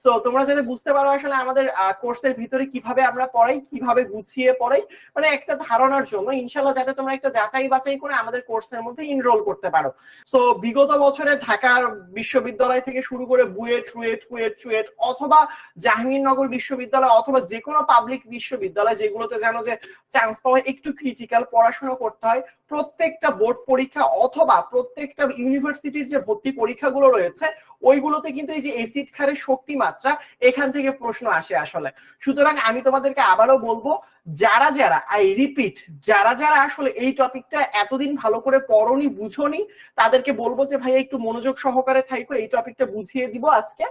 So তোমরা যাতে বুঝতে পারো আসলে আমাদের কোর্সের ভিতরে কীভাবে আমরা পড়াই, কীভাবে গুছিয়ে পড়াই মানে একটা ধারণার জন্য ইনশাল্লাহ যাতে তোমরা একটা যাচাই বাছাই করে আমাদের কোর্সের মধ্যে ইনরোল করতে পারো। সো বিগত বছরে ঢাকার বিশ্ববিদ্যালয় থেকে শুরু করে বুয়েট, রুয়েট, কুয়েট, চুয়েট অথবা জাহাঙ্গীরনগর বিশ্ববিদ্যালয় অথবা যে কোনো পাবলিক বিশ্ববিদ্যালয় যেগুলোতে জানো যে চান্স পাওয়া একটু ক্রিটিক্যাল পড়াশোনা করতে হয়, প্রত্যেকটা বোর্ড পরীক্ষা অথবা প্রত্যেকটা ইউনিভার্সিটির যে ভর্তি পরীক্ষাগুলো রয়েছে, ওইগুলোতে কিন্তু এই যে এসিড খারের শক্তি মাত্রা এখান থেকে প্রশ্ন আসে আসলে। সুতরাং আমি তোমাদেরকে আবারও বলব, যারা যারা আই রিপিট যারা যারা আসলে এই টপিকটা এতদিন ভালো করে পড়নি, বুঝোনি, তাদেরকে বলব যে ভাই একটু মনোযোগ সহকারে থাইকো, এই টপিকটা বুঝিয়ে দিব আজকে।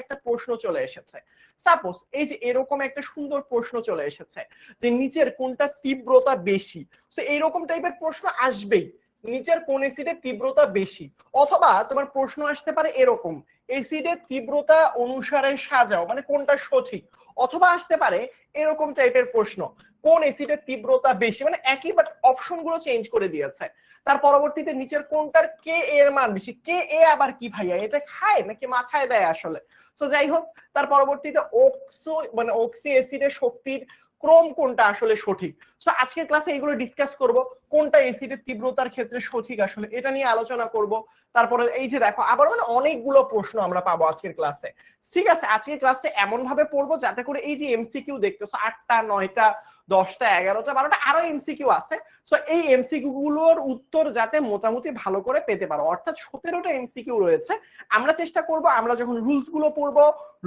একটা প্রশ্ন চলে এসেছে। সাপোজ এই যে এরকম একটা সুন্দর প্রশ্ন চলে এসেছে, যে নিচের কোনটা তীব্রতা বেশি? তো এইরকম টাইপের প্রশ্ন আসবেই। নিচের কোন এসিডের তীব্রতা বেশি। অথবা তোমার প্রশ্ন আসতে পারে এরকম এসিডের তীব্রতা অনুসারে সাজাও মানে কোনটা সঠিক? অথবা আসতে পারে এরকম টাইপের প্রশ্ন, কোন এসিডের তীব্রতা বেশি? মানে একই বাট অপশনগুলো চেঞ্জ করে দিয়েছে। তার পরবর্তীতে নিচের কোনটার কে এর মান বেশি? কে এ আবার কি ভাইয়া? এটা খায় নাকি মাথায় দেয় আসলে? তো যাই হোক, তার পরবর্তীতে অক্সো মানে অক্সি অ্যাসিডের শক্তির ক্রম কোনটা আসলে সঠিক? তো আজকের ক্লাসে এইগুলো ডিসকাস করব, কোনটা এসিডের তীব্রতার ক্ষেত্রে সঠিক আসলে, এটা নিয়ে আলোচনা করব। তারপরে এই যে দেখো আবার মানে অনেকগুলো প্রশ্ন আমরা পাবো আজকের ক্লাসে ঠিক আছে, আজকের ক্লাসটা এমন ভাবে পড়ব যাতে করে এই যে এমসিকিউ দেখতেছো, আটটা, নয়টা দশটা, এগারোটা, বারোটা, আরও এমসিকিউ আছে। তো এই এমসিকিউ গুলোর উত্তর যাতে মোটামুটি ভালো করে পেতে পারো। অর্থাৎ সতেরোটা এমসিকিউ রয়েছে। আমরা চেষ্টা করব, আমরা যখন রুলসগুলো পড়ব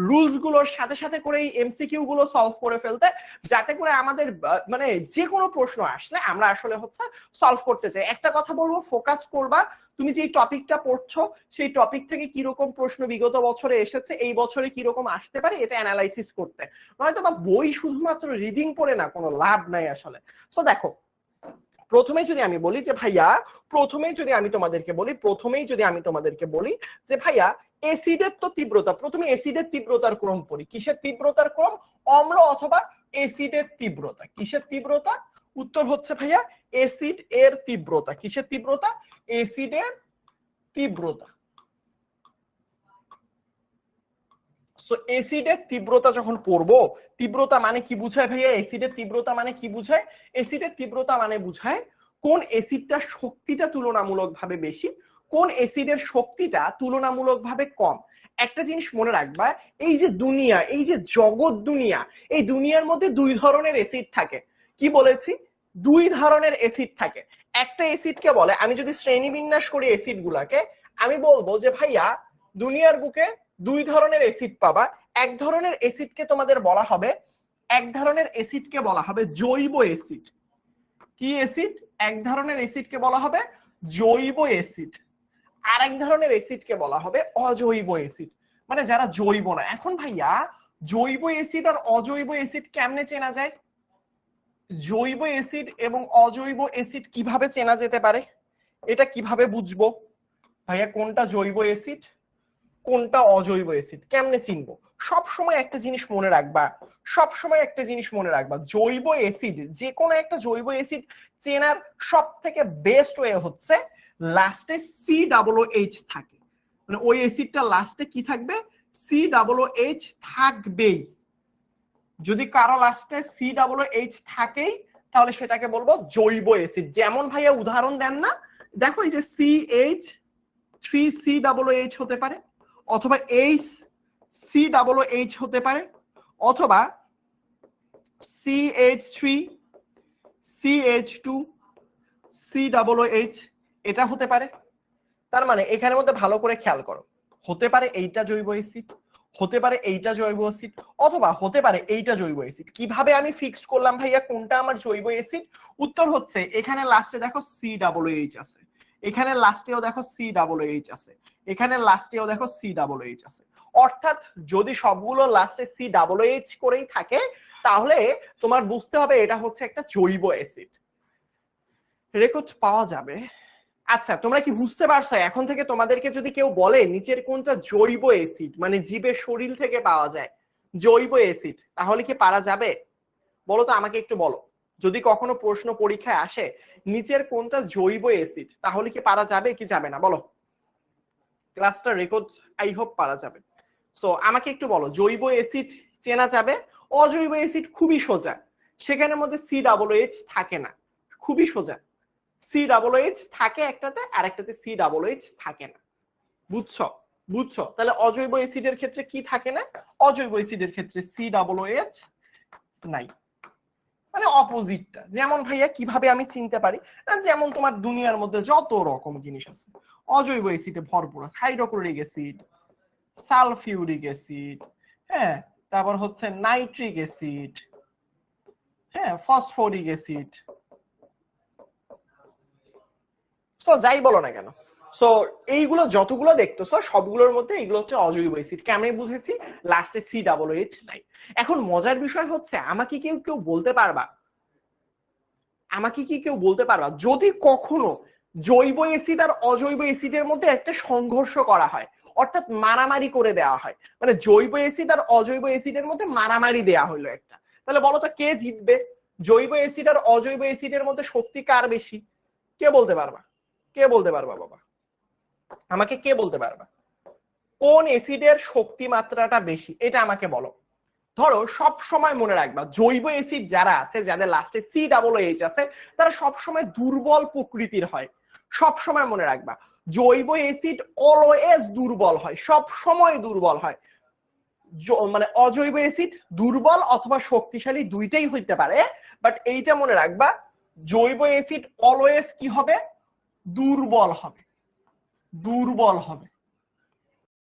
রুলসগুলোর সাথে সাথে করে এই এমসিকিউ গুলো সলভ করে ফেলতে, যাতে করে আমাদের মানে যে কোনো প্রশ্ন আসলে আমরা আসলে হচ্ছে সলভ করতে চাই। একটা কথা বলব ফোকাস করবা তুমি যে টপিকটা পড়ছো, সেই টপিক থেকে কীরকম প্রশ্ন বিগত বছরে এসেছে, এই বছরে কীরকম আসতে পারে, এটা অ্যানালাইসিস করতে। নয়তো বা বই শুধুমাত্র রিডিং পড়ে না, কোনো লাভ নাই আসলে। সো দেখো প্রথমে যদি আমি বলি যে, ভাইয়া, প্রথমেই যদি আমি তোমাদেরকে বলি, প্রথমেই যদি আমি তোমাদেরকে বলি যে, ভাইয়া এসিডের তো তীব্রতা, প্রথমে এসিডের তীব্রতার ক্রম পড়ি। কিসের তীব্রতার ক্রম? অম্ল অথবা এসিডের তীব্রতা। কিসের তীব্রতা? উত্তর হচ্ছে, ভাইয়া এসিড এর তীব্রতা। কিসের তীব্রতা? এসিডের তীব্রতা। এসিডের তীব্রতা যখন পড়ব, তীব্রতা মানে কি বুঝায় ভাইয়া? এসিডের তীব্রতা মানে কি বুঝায়? এসিডের তীব্রতা মানে বুঝায় কোন এসিডটা শক্তিটা তুলনামূলকভাবে বেশি, কোন এসিডের শক্তিটা তুলনামূলকভাবে কম। একটা জিনিস মনে রাখবা, এই যে দুনিয়া, এই যে জগৎ দুনিয়া, এই দুনিয়ার মধ্যে দুই ধরনের এসিড থাকে। কি বলেছি? দুই ধরনের এসিড থাকে। একটা এসিডকে বলে, আমি যদি শ্রেণি বিন্যাস করি এসিড গুলাকে, আমি বলব যে, ভাইয়া, দুনিয়ার বুকে দুই ধরনের এসিড পাবা। এক ধরনের এসিডকে তোমাদের বলা হবে, এক ধরনের এসিডকে বলা হবে জৈব এসিড কি এসিড এক ধরনের এসিডকে বলা হবে জৈব এসিড আর এক ধরনের এসিডকে বলা হবে অজৈব এসিড মানে যারা জৈব না। এখন ভাইয়া, জৈব এসিড আর অজৈব এসিড কেমনে চেনা যায়? জৈব অ্যাসিড এবং অজৈব অ্যাসিড কীভাবে চেনা যেতে পারে? এটা কীভাবে বুঝব? ভাইয়া, কোনটা জৈব অ্যাসিড, কোনটা অজৈব অ্যাসিড? কেমনে চিনবো? সব সময় একটা জিনিস মনে রাখবা সব সময় একটা জিনিস মনে রাখবা, জৈব অ্যাসিড যে কোনো একটা জৈব অ্যাসিড চেনার সব থেকে বেস্ট ওয়ে হচ্ছে লাস্টে সি ডাবল এইচ থাকে। মানে ওই অ্যাসিডটা লাস্টে কি থাকবে? সি ডাবল এইচ থাকবেই। যদি কারও লাস্টে সি ডাবল এইচ থাকেই, তাহলে সেটাকে বলব জৈব অ্যাসিড যেমন ভাইয়া উদাহরণ দেন না, দেখো এই যে C H three C double H হতে পারে, অথবা এইচ সি ডাবল এইচ হতে পারে, অথবা C H three C H two C double H এটা হতে পারে। তার মানে এখানের মধ্যে ভালো করে খেয়াল করো, হতে পারে এইটা জৈব অ্যাসিড হতে পারে এইটা জৈব অ্যাসিড অথবা হতে পারে এইটা জৈব অ্যাসিড কীভাবে আমি ফিক্সড করলাম ভাইয়া? কোনটা আমার জৈব অ্যাসিড উত্তর হচ্ছে, এখানে লাস্টে দেখো সি ডাবল এইচ আছে। এখানে লাস্টেও দেখো সি ডাবল এইচ আছে। এখানে লাস্টেও দেখো সি ডাবল এইচ আছে। অর্থাৎ যদি সবগুলো লাস্টে সি ডাবল এইচ করেই থাকে, তাহলে তোমার বুঝতে হবে এটা হচ্ছে একটা জৈব অ্যাসিড রেকর্ড পাওয়া যাবে। আচ্ছা তোমরা কি বুঝতে পারছ? এখন থেকে তোমাদেরকে যদি কেউ বলে, নিচের কোনটা জৈব অ্যাসিড মানে জীবের শরীর থেকে পাওয়া যায়, জৈব অ্যাসিড তাহলে কি পারা যাবে? বলো তো আমাকে একটু বলো। যদি কখনো প্রশ্ন পরীক্ষায় আসে, নিচের কোনটা জৈব অ্যাসিড তাহলে কি পারা যাবে কি যাবে না? বলো। ক্লাসটা রেকর্ড আই হোপ পারা যাবে। সো আমাকে একটু বলো, জৈব অ্যাসিড চেনা যাবে? অজৈব অ্যাসিড খুবই সোজা। সেখানের মধ্যে সি ডাবল এইচ থাকে না। খুবই সোজা। সি ডাবল এইচ থাকে একটাতে আর একটাতে সি ডাবল এইচ থাকে না। বুঝছ? বুঝছ? তাহলে অজৈব অ্যাসিডের ক্ষেত্রে কি থাকে না? অজৈব অ্যাসিডের ক্ষেত্রে সি ডাবল এইচ নাই। মানে অপোজিটটা। যেমন ভাইয়া, কীভাবে আমি চিনতে পারি? যেমন তোমার দুনিয়ার মধ্যে যত রকম জিনিস আছে। অজৈব অ্যাসিডে ভরপুর হাইড্রোক্লোরিক অ্যাসিড সালফিউরিক অ্যাসিড হ্যাঁ? তারপর হচ্ছে নাইট্রিক অ্যাসিড হ্যাঁ? ফসফরিক অ্যাসিড সো যাই বলো না কেন। সো এইগুলো যতগুলো দেখতেছো, সবগুলোর মধ্যে এগুলো হচ্ছে অজৈব অ্যাসিড কেমন বুঝেছি? লাস্টে সি ডাবল এইচ নাই। এখন মজার বিষয় হচ্ছে, আমাকে কেউ কেউ বলতে পারবা? আমাকে কি কেউ বলতে পারবা? যদি কখনো জৈব অ্যাসিড আর অজৈব অ্যাসিডের মধ্যে একটা সংঘর্ষ করা হয়, অর্থাৎ মারামারি করে দেওয়া হয় মানে জৈব অ্যাসিড আর অজৈব অ্যাসিডের মধ্যে মারামারি দেয়া হলো একটা। তাহলে বলো তো, কে জিতবে? জৈব অ্যাসিড আর অজৈব অ্যাসিডের মধ্যে শক্তি কার বেশি? কে বলতে পারবা? কে বলতে পারবা, বাবা? আমাকে কে বলতে পারবা? কোন এসিডের শক্তি মাত্রাটা বেশি? এটা আমাকে বলো। ধরো সব সময় মনে রাখবা, জৈব অ্যাসিড যারা আছে, যাদের লাস্টে সি ডাবল এইচ আছে, তারা সব সময় দুর্বল প্রকৃতির হয়। সব সময় মনে রাখবা, জৈব অ্যাসিড অলওয়েজ দুর্বল হয় সব সময় দুর্বল হয়। মানে অজৈব এসিড দুর্বল অথবা শক্তিশালী দুইটাই হইতে পারে বাট এইটা মনে রাখবা, জৈব এসিড অলওয়েজ কি হবে? দুর্বল হবে দুর্বল হবে।